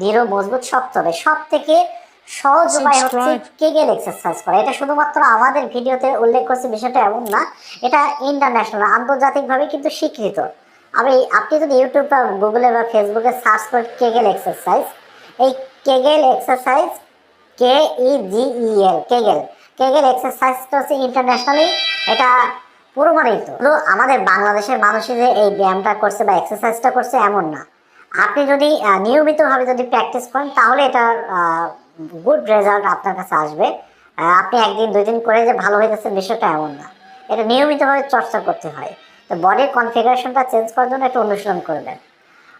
দৃঢ় মজবুত শক্ত হবে সব থেকে সহজ উপায় হচ্ছে কেগেল এক্সারসাইজ করা। এটা শুধুমাত্র আমাদের ভিডিওতে উল্লেখ করছে বিষয়টা এমন না। এটা ইন্টারন্যাশনাল আন্তর্জাতিকভাবে কিন্তু স্বীকৃত। আমি আপনি যদি ইউটিউব বা গুগলে বা ফেসবুকে সার্চ করেন কেগেল এক্সারসাইজ এই kegel exercise K E G E L kegel kegel এক্সারসাইজটা হচ্ছে ইন্টারন্যাশনালি এটা প্রমাণিত আমাদের বাংলাদেশের মানুষই যে এই ব্যায়ামটা করছে বা এক্সারসাইজটা করছে এমন না। আপনি যদি নিয়মিতভাবে যদি প্র্যাকটিস করেন, তাহলে এটার গুড রেজাল্ট আপনার কাছে আসবে। আপনি একদিন, দুই দিন করে যে ভালো হয়ে যাচ্ছে বিষয়টা এমন না। এটা নিয়মিতভাবে চর্চা করতে হয়। তো বডির কনফিগারেশনটা চেঞ্জ করার জন্য একটু অনুশীলন করবেন।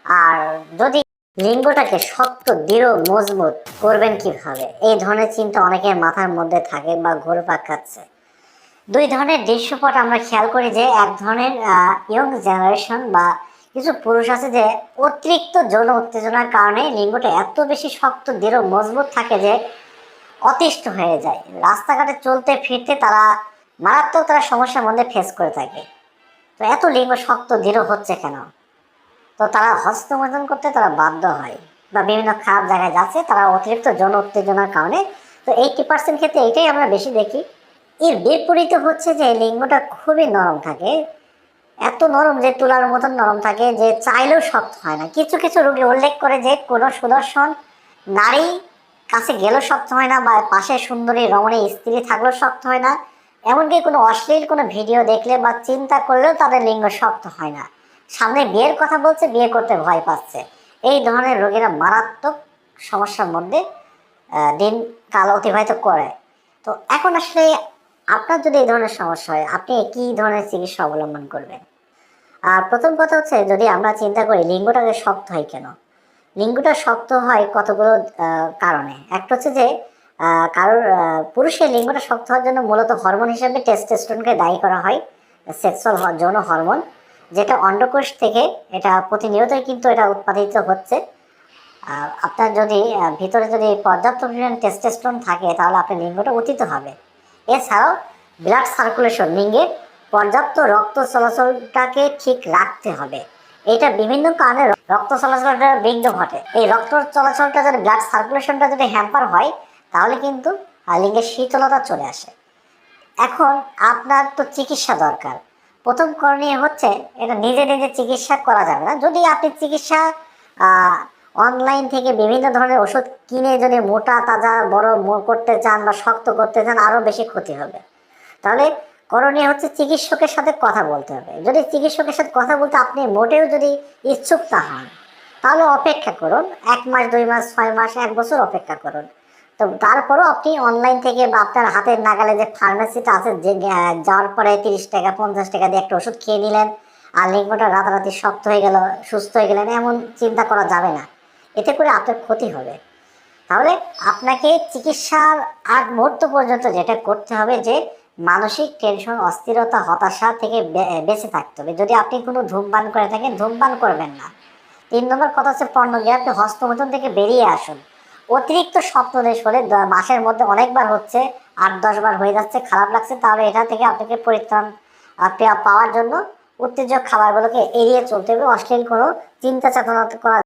আর যদি লিঙ্গটাকে শক্ত, দৃঢ়, মজবুত করবেন কীভাবে? এই ধরনের চিন্তা অনেকের মাথার মধ্যে থাকে বা ঘোরপাক খাচ্ছে। দুই ধরনের দৃশ্যপট আমরা খেয়াল করি যে এক ধরনের ইয়ং জেনারেশন বা কিছু পুরুষ আছে যে অতিরিক্ত যৌন উত্তেজনার কারণে লিঙ্গটা এত বেশি শক্ত, দৃঢ়, মজবুত থাকে যে অতিষ্ঠ হয়ে যায়। রাস্তাঘাটে চলতে, ফিরতে তারা, মারাত্মক তারা সমস্যার মধ্যে ফেস করে থাকে। তো এত লিঙ্গ শক্ত, দৃঢ় হচ্ছে কেন? তো তারা হস্তমোচন করতে তারা বাধ্য হয় বা বিভিন্ন খারাপ জায়গায় যাচ্ছে, তারা অতিরিক্ত যৌন উত্তেজনার কারণে। তো এইটি পার্সেন্ট ক্ষেত্রে এটাই আমরা বেশি দেখি। এর বিপরীতে হচ্ছে যে লিঙ্গটা খুবই নরম থাকে। এত নরম যে তুলার মতন নরম থাকে যে চাইলেও শক্ত হয় না। কিছু কিছু রোগী উল্লেখ করে যে কোনো সুদর্শন নারী কাছে গেলেও শক্ত হয় না বা পাশে সুন্দরী রমণী স্ত্রী থাকলেও শক্ত হয় না। এমনকি কোনো অশ্লীল কোনো ভিডিও দেখলে বা চিন্তা করলেও তাদের লিঙ্গ শক্ত হয় না। সামনে বিয়ের কথা বলছে, বিয়ে করতে ভয় পাচ্ছে। এই ধরনের রোগীরা মারাত্মক সমস্যার মধ্যে দিন কাল অতিবাহিত করে। তো এখন আসলে আপনার যদি এই ধরনের সমস্যা হয়, আপনি কি ধরনের চিকিৎসা অবলম্বন করবেন? আর প্রথম কথা হচ্ছে, যদি আমরা চিন্তা করি লিঙ্গটাকে শক্ত হয় কেন? লিঙ্গটা শক্ত হয় কতগুলো কারণে। একটা হচ্ছে যে কারোর পুরুষের লিঙ্গটা শক্ত হওয়ার জন্য মূলত হরমোন হিসেবে টেস্টোস্টেরনকে দায়ী করা হয় সেক্সুয়াল যৌন হরমোন, যেটা অন্ডকোষ থেকে এটা প্রতিনিয়তই কিন্তু এটা উৎপাদিত হচ্ছে। আপনার যদি ভিতরে যদি পর্যাপ্ত পরিমাণ টেস্টোস্টেরন থাকে, তাহলে আপনার লিঙ্গটা অতীত হবে। এছাড়াও ব্লাড সার্কুলেশন লিঙ্গে পর্যাপ্ত রক্ত চলাচলটাকে ঠিক রাখতে হবে। এটা বিভিন্ন কারণে রক্ত চলাচলটা বিঘ্ন ঘটে। এই রক্ত চলাচলটা যদি ব্লাড সার্কুলেশনটা যদি হ্যাম্পার হয়, তাহলে কিন্তু লিঙ্গের শীতলতা চলে আসে। এখন আপনার তো চিকিৎসা দরকার। প্রথম করণীয় হচ্ছে, এটা নিজে নিজে চিকিৎসা করা যাবে না। যদি আপনি চিকিৎসা অনলাইন থেকে বিভিন্ন ধরনের ওষুধ কিনে যদি মোটা, তাজা, বড় করতে চান বা শক্ত করতে চান আরও বেশি ক্ষতি হবে। তাহলে করণীয় হচ্ছে চিকিৎসকের সাথে কথা বলতে হবে। যদি চিকিৎসকের সাথে কথা বলতে আপনি মোটেও যদি ইচ্ছুক না হন, তাহলে অপেক্ষা করুন। এক মাস, দুই মাস, ছয় মাস, এক বছর অপেক্ষা করুন। তো তারপরও আপনি অনলাইন থেকে বা আপনার হাতের নাগালে যে ফার্মেসিটা আছে, যে যাওয়ার পরে তিরিশ টাকা, পঞ্চাশ টাকা দিয়ে একটা ওষুধ খেয়ে নিলেন, আর লিঙ্গটা রাতারাতি শক্ত হয়ে গেল, সুস্থ হয়ে গেলেন, এমন চিন্তা করা যাবে না। এতে করে আপনার ক্ষতি হবে। তাহলে আপনাকে চিকিৎসার আগ মুহূর্ত পর্যন্ত যেটা করতে হবে যে, মানসিক টেনশন অস্থিরতা, হতাশা থেকে বেঁচে থাকতে হবে। যদি আপনি কোনো ধূমপান করে থাকেন, ধূমপান করবেন না। তিন নম্বর কথা হচ্ছে পর্নোগ্রাফি আপনি হস্তমোচন থেকে বেরিয়ে আসুন। অতিরিক্ত স্বপ্নদেশ হলে মাসের মধ্যে অনেকবার হচ্ছে, আট, দশ বার হয়ে যাচ্ছে, খারাপ লাগছে, তাহলে এটা থেকে আপনাকে পরিত্রাণ পাওয়ার জন্য উত্তেজক খাবারগুলোকে এড়িয়ে চলতে হবে। অশ্লীল কোনো চিন্তা চেতনা করা